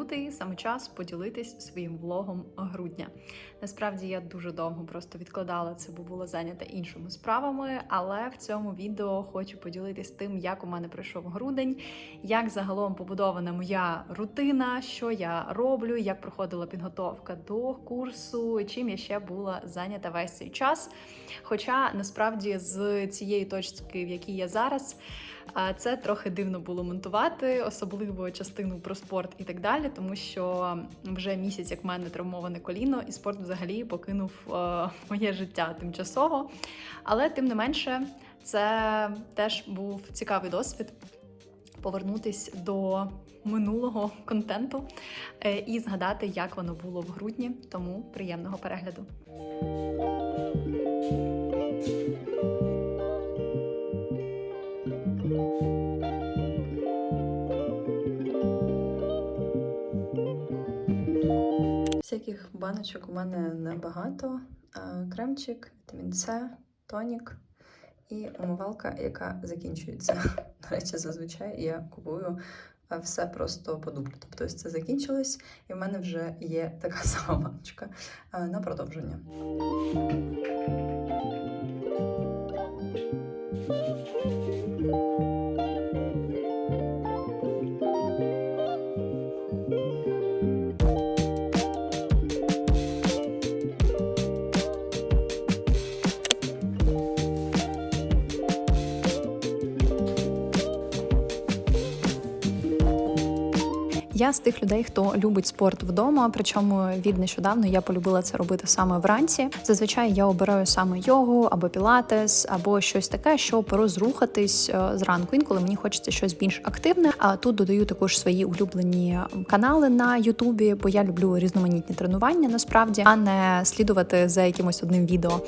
лютий саме час поділитись своїм влогом грудня. Насправді я дуже довго просто відкладала це, бо була зайнята іншими справами. Але в цьому відео хочу поділитись тим, як у мене пройшов грудень, як загалом побудована моя рутина, що я роблю, як проходила підготовка до курсу, чим я ще була зайнята весь цей час. Хоча насправді з цієї точки, в якій я зараз. Це трохи дивно було монтувати, особливо частину про спорт і так далі, тому що вже місяць, як в мене травмоване коліно, і спорт взагалі покинув е, моє життя тимчасово. Але тим не менше, це теж був цікавий досвід повернутись до минулого контенту е, і згадати, як воно було в грудні. Тому приємного перегляду. Всяких баночок у мене небагато. Е, Кремчик, вітамін С, тонік і умивалка, яка закінчується. До речі, зазвичай я купую е, все просто по дублю. Тобто це закінчилось, і в мене вже є така сама баночка е, на продовження. З тих людей, хто любить спорт вдома. Причому від нещодавно я полюбила це робити саме вранці. Зазвичай я обираю саме йогу або пілатес, або щось таке, щоб розрухатись е, зранку. Інколи мені хочеться щось більш активне. А тут додаю також свої улюблені канали на Ютубі, бо я люблю різноманітні тренування насправді, а не слідувати за якимось одним відео.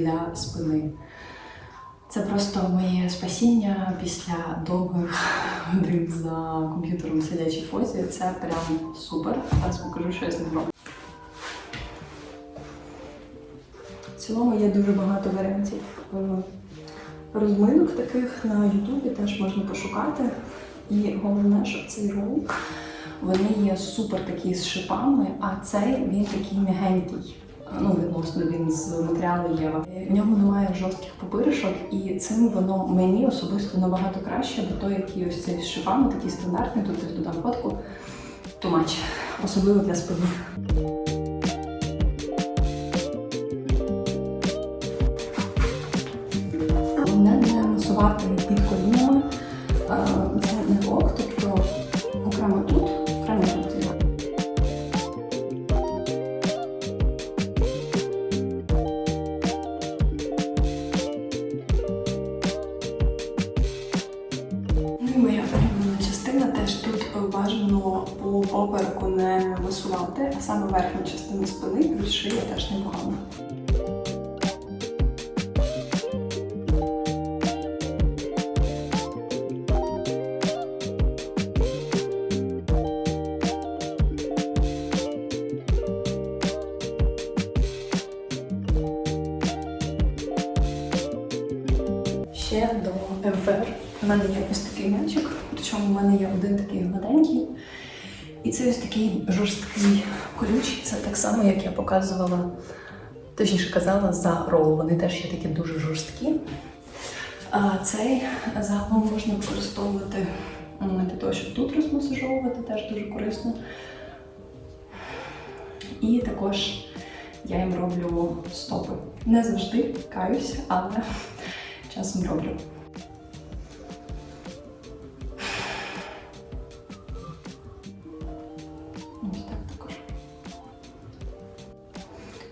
Для спини. Це просто моє спасіння після довгих годин за комп'ютером в сидячій фозі. Це прям супер. Зараз покажу, що я з. В цілому є дуже багато варіантів е, розминок таких на Ютубі, теж можна пошукати. І головне, щоб цей рол вони є супер такі з шипами, а цей він такий м'ягенький. Ну, відносно він з матеріалу Єва. В ньому немає жорстких попиришок, і цим воно мені особисто набагато краще, бо той, який ось цей з шипами, такий стандартний, тут додам фотку, тумач, особливо для спини. Бажано по попереку не висувати, а саме верхню частину спини, плюс шиї теж непогано. Причому в мене є один такий гладенький. І це ось такий жорсткий колючий. Це так само, як я показувала, точніше казала, за рол. Вони теж є такі дуже жорсткі. А цей загалом можна використовувати для того, щоб тут розмасажовувати, теж дуже корисно. І також я їм роблю стопи. Не завжди каюся, але часом роблю.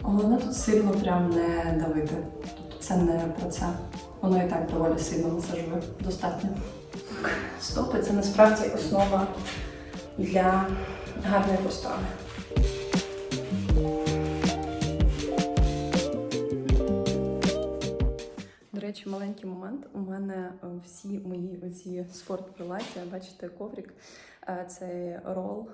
Головне тут сильно прям не давити. Тобто це не про це. Воно і так доволі сильно масажує. Достатньо. Стопи це насправді основа для гарної постави. До речі, маленький момент. У мене е, всі мої оці спортприладдя, бачите, коврик, е, цей рол.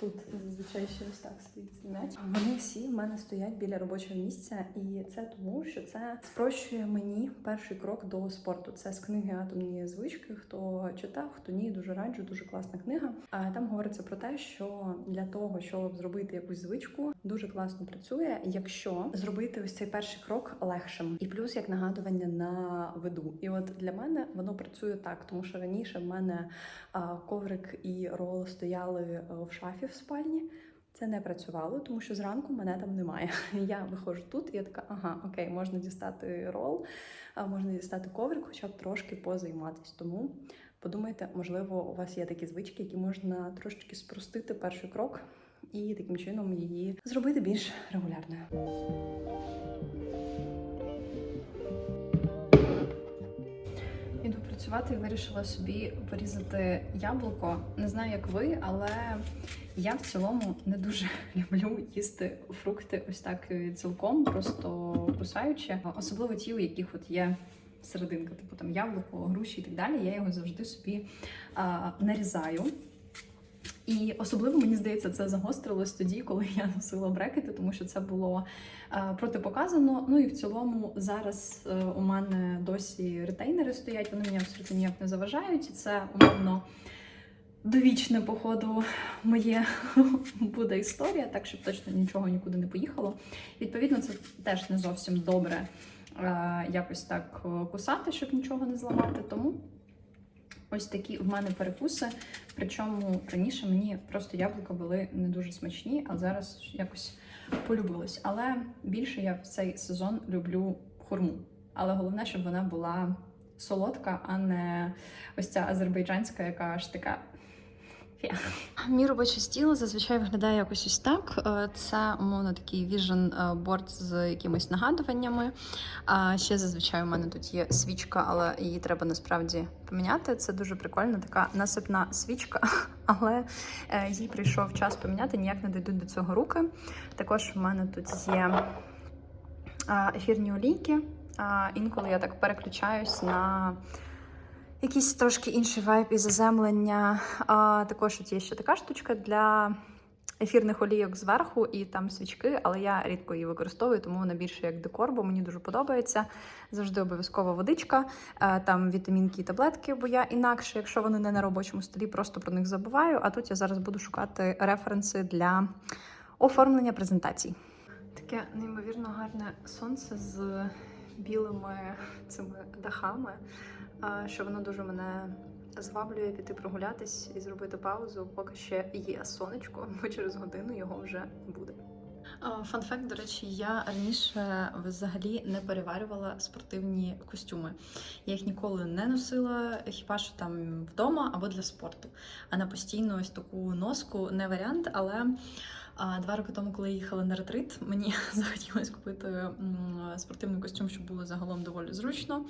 Тут зазвичай ще ось так стоїть м'яч. Вони всі в мене стоять біля робочого місця, і це тому, що це спрощує мені перший крок до спорту. Це з книги Атомні звички. Хто читав, хто ні, дуже раджу, дуже класна книга. А там говориться про те, що для того, щоб зробити якусь звичку, дуже класно працює, якщо зробити ось цей перший крок легшим, і плюс як нагадування на виду. І от для мене воно працює так, тому що раніше в мене коврик і рол стояли е, в шафі в спальні. Це не працювало, тому що зранку мене там немає. Я виходжу тут, і я така, ага, окей, можна дістати рол, можна дістати коврик, хоча б трошки позайматись. Тому подумайте, можливо, у вас є такі звички, які можна трошечки спростити перший крок і таким чином її зробити більш регулярною. Працювати і вирішила собі порізати яблуко. Не знаю, як ви, але я в цілому не дуже люблю їсти фрукти ось так е, цілком, просто кусаючи. Особливо ті, у яких от є серединка, типу там яблуко, груші і так далі. Я його завжди собі а, нарізаю. І особливо мені здається, це загострилось тоді, коли я носила брекети, тому що це було е, протипоказано. Ну і в цілому зараз е, у мене досі ретейнери стоять, вони мені абсолютно ніяк не заважають. І це умовно довічне, походу, моє буде історія, так щоб точно нічого нікуди не поїхало. Відповідно, це теж не зовсім добре е, якось так кусати, щоб нічого не зламати. Тому. Ось такі в мене перекуси. Причому раніше мені просто яблука були не дуже смачні, а зараз якось полюбилось. Але більше я в цей сезон люблю хурму. Але головне, щоб вона була солодка, а не ось ця азербайджанська, яка аж така. Мій робочий стіл зазвичай виглядає якось ось так. Е, Це умовно такий віжен борт з якимись нагадуваннями. Ще зазвичай у мене тут є свічка, але її треба насправді поміняти. Це дуже прикольна така насипна свічка, але е, їй прийшов час поміняти, ніяк не дійдуть до цього руки. Також в мене тут є ефірні олійки. Інколи я так переключаюсь на якийсь трошки інший вайб і заземлення. А, також от є ще така штучка для ефірних олійок зверху і там свічки, але я рідко її використовую, тому вона більше як декор, бо мені дуже подобається. Завжди обов'язково водичка, е, там вітамінки і таблетки, бо я інакше, якщо вони не на робочому столі, просто про них забуваю. А тут я зараз буду шукати референси для оформлення презентацій. Таке неймовірно гарне сонце з білими цими дахами, що воно дуже мене зваблює піти прогулятись і зробити паузу, поки ще є сонечко, бо через годину його вже буде. Фан-факт, до речі, я раніше взагалі не переварювала спортивні костюми. Я їх ніколи не носила, хіба що там вдома або для спорту. А на постійну ось таку носку не варіант, але. Два роки тому, коли я їхала на ретрит, мені захотілося купити спортивний костюм, щоб було загалом доволі зручно.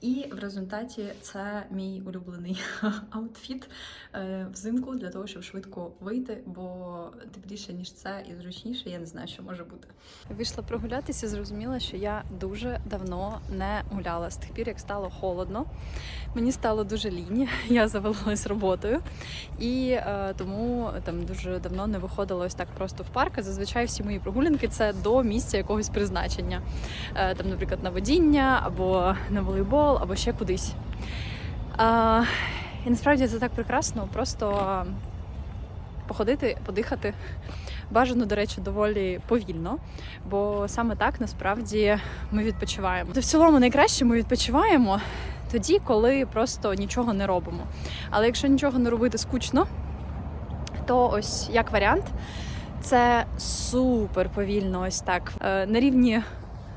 І в результаті це мій улюблений аутфіт е, взимку для того, щоб швидко вийти, бо тепліше ніж це і зручніше, я не знаю, що може бути. Вийшла прогулятися, зрозуміла, що я дуже давно не гуляла з тих пір, як стало холодно. Мені стало дуже лінь, я завалилась роботою, і е, тому там дуже давно не виходила ось так просто в парк. Зазвичай всі мої прогулянки це до місця якогось призначення. Е, там, наприклад, на водіння, або на волейбол, або ще кудись. І насправді це так прекрасно, просто походити, подихати. Бажано, до речі, доволі повільно, бо саме так насправді ми відпочиваємо. То В цілому найкраще ми відпочиваємо тоді, коли просто нічого не робимо. Але якщо нічого не робити скучно, то ось як варіант, це супер повільно, ось так. Е, На рівні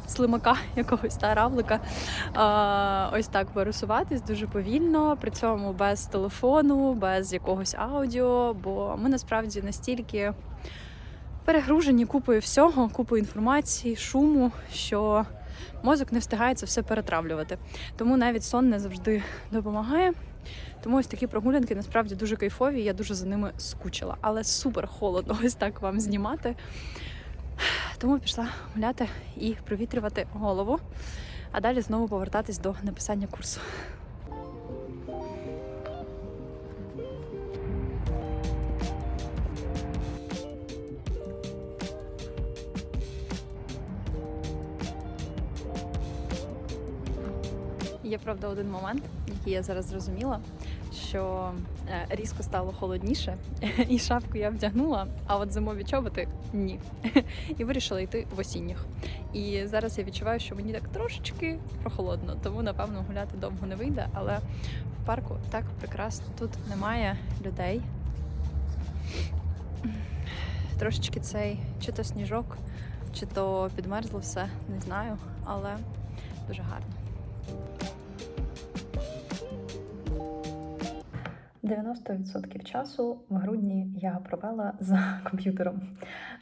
слимака якогось та равлика. е, Ось так пересуватись дуже повільно, при цьому без телефону, без якогось аудіо, бо ми насправді настільки перегружені купою всього, купою інформації, шуму, що мозок не встигає це все перетравлювати. Тому навіть сон не завжди допомагає. Тому ось такі прогулянки насправді дуже кайфові. Я дуже за ними скучила, але супер холодно ось так вам знімати. Тому пішла гуляти і провітрювати голову. а далі знову повертатись до написання курсу. Є правда один момент, який я зараз зрозуміла, що е, різко стало холодніше, і шапку я вдягнула, а от зимові чоботи ні. І вирішила йти в осінніх. І зараз я відчуваю, що мені так трошечки прохолодно, тому напевно гуляти довго не вийде. Але в парку так прекрасно. Тут немає людей. Трошечки цей чи то сніжок, чи то підмерзло все, не знаю, але дуже гарно. 90% часу в грудні я провела за комп'ютером.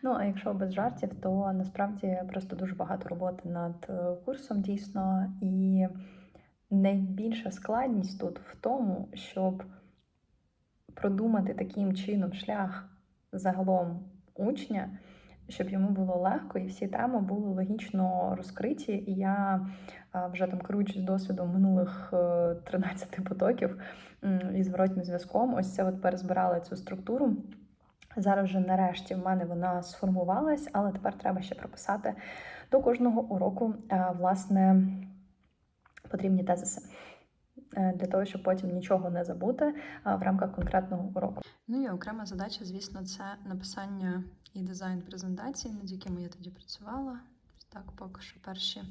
Ну а якщо без жартів, то насправді просто дуже багато роботи над е, курсом дійсно. І найбільша складність тут в тому, щоб продумати таким чином шлях загалом учня, щоб йому було легко, і всі теми були логічно розкриті. І я вже там керуючись досвідом минулих е, 13 потоків м, і зворотнім зв'язком, ось це от перезбирала цю структуру. Зараз вже нарешті в мене вона сформувалась, але тепер треба ще прописати до кожного уроку е, власне потрібні тезиси. е, Для того, щоб потім нічого не забути а, в рамках конкретного уроку. Ну і окрема задача, звісно, це написання і дизайн презентацій, над якими я тоді працювала. Так, поки що перші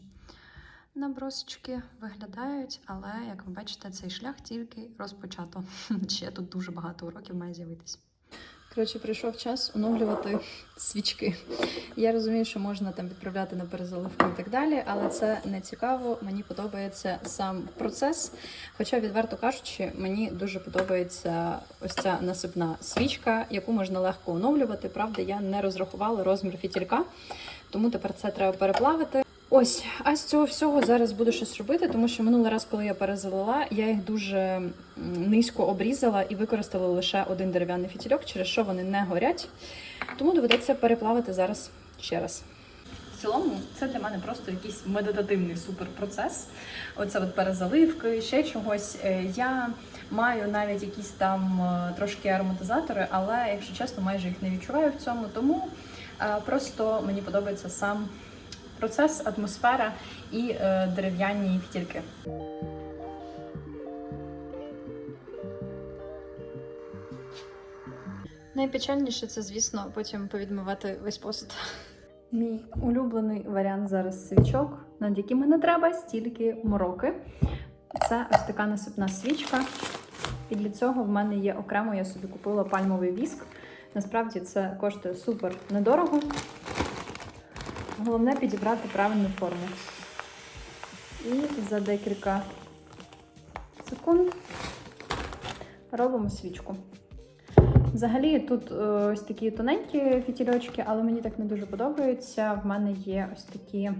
набросочки виглядають, але як ви бачите, цей шлях тільки розпочато. Ще тут дуже багато уроків має з'явитись. Коротше, прийшов час оновлювати свічки. Я розумію, що можна там відправляти на перезаливку і так далі, але це не цікаво. Мені подобається сам процес. Хоча, відверто кажучи, мені дуже подобається ось ця насипна свічка, яку можна легко оновлювати. Правда, я не розрахувала розмір фітілька, тому тепер це треба переплавити. Ось, а з цього всього зараз буду щось робити, тому що минулий раз, коли я перезалила, я їх дуже низько обрізала і використала лише один дерев'яний фітільок, через що вони не горять. Тому доведеться переплавити зараз ще раз. В цілому це для мене просто якийсь медитативний суперпроцес. Оце от перезаливки, ще чогось. Е, Я маю навіть якісь там е, трошки ароматизатори, але якщо чесно, майже їх не відчуваю в цьому. Тому е, просто мені подобається сам процес, атмосфера і е, дерев'яні фітільки. Найпечальніше це, звісно, потім повідмивати весь посуд. Мій улюблений варіант зараз свічок, над якими не треба стільки мороки. Це ось така насипна свічка. І для цього в мене є окремо, я собі купила пальмовий віск. Насправді це коштує супер недорого. Головне підібрати правильну форму. І за декілька секунд робимо свічку. Взагалі тут е, ось такі тоненькі фітільочки, але мені так не дуже подобаються. В мене є ось такі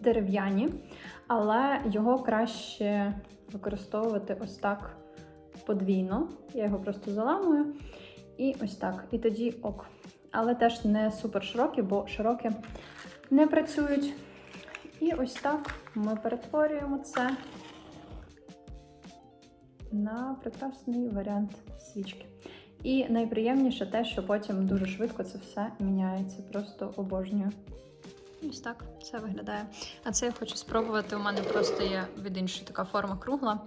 дерев'яні, але його краще використовувати ось так подвійно. Я його просто заламую. І ось так. І тоді ок. Але теж не супер широкі, бо широкі не працюють. І ось так ми перетворюємо це на прекрасний варіант свічки. І найприємніше те, що потім дуже швидко це все міняється. Просто обожнюю. Ось так це виглядає. А це я хочу спробувати. У мене просто є від іншої така форма кругла.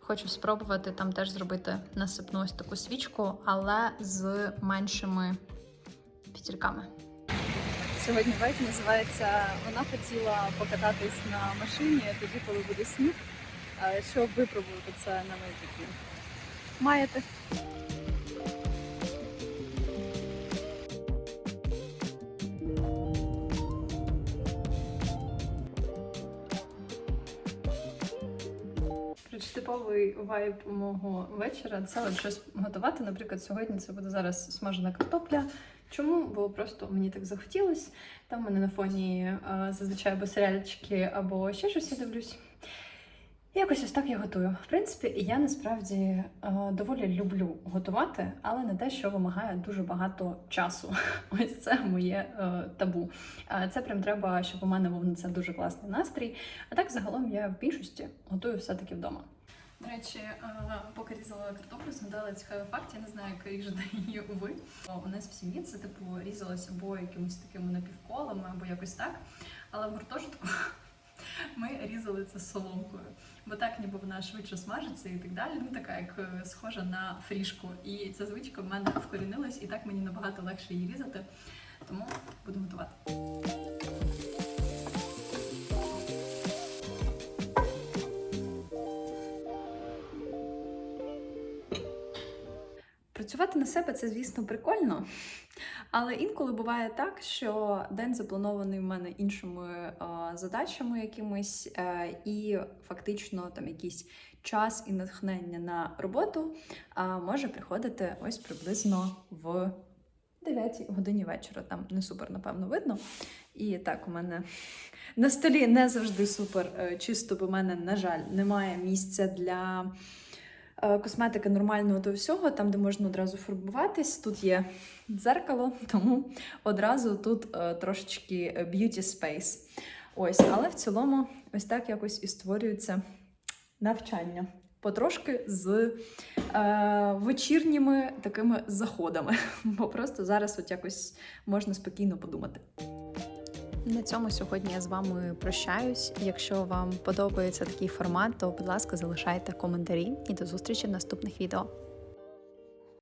Хочу спробувати там теж зробити насипну ось таку свічку, але з меншими фітільками. Сьогодні вайб називається Вона хотіла покататись на машині тоді, коли буде сніг, щоб випробувати це на майбутнє. Маєте? Типовий вайб мого вечора це от щось готувати. Наприклад, сьогодні це буде зараз смажена картопля. Чому? Бо просто мені так захотілось. Там в мене на фоні е, зазвичай або серіальчики, або ще щось я дивлюсь. Якось ось так я готую. В принципі, я насправді е, доволі люблю готувати, але не те, що вимагає дуже багато часу. Ось це моє е, табу. Е, це прям треба, щоб у мене був на це дуже класний настрій. А так, загалом, я в більшості готую все-таки вдома. До речі, поки різала картоплю, згадала цікавий факт. Я не знаю, як ріжете її ви. У нас в сім'ї це типу різалося або якимось такими напівколами, або якось так. Але в гуртожитку ми різали це соломкою. Бо так ніби вона швидше смажиться і так далі. Ну така як е, схожа на фрішку. І ця звичка в мене вкорінилась, і так мені набагато легше її різати. Тому буду готувати. Працювати на себе це, звісно, прикольно. Але інколи буває так, що день запланований в мене іншими е, задачами якимись, е, і фактично там якийсь час і натхнення на роботу е, може приходити ось приблизно в 9 годині вечора. Там не супер, напевно, видно. І так, у мене на столі не завжди супер е, чисто, бо в мене, на жаль, немає місця для косметики нормального до всього, там, де можна одразу фарбуватись. Тут є дзеркало, тому одразу тут е, трошечки е, beauty space. Ось, але в цілому, ось так якось і створюється навчання. Потрошки з е, вечірніми такими заходами, бо просто зараз от якось можна спокійно подумати. На цьому сьогодні я з вами прощаюсь. Якщо вам подобається такий формат, то будь ласка, залишайте коментарі і до зустрічі в наступних відео.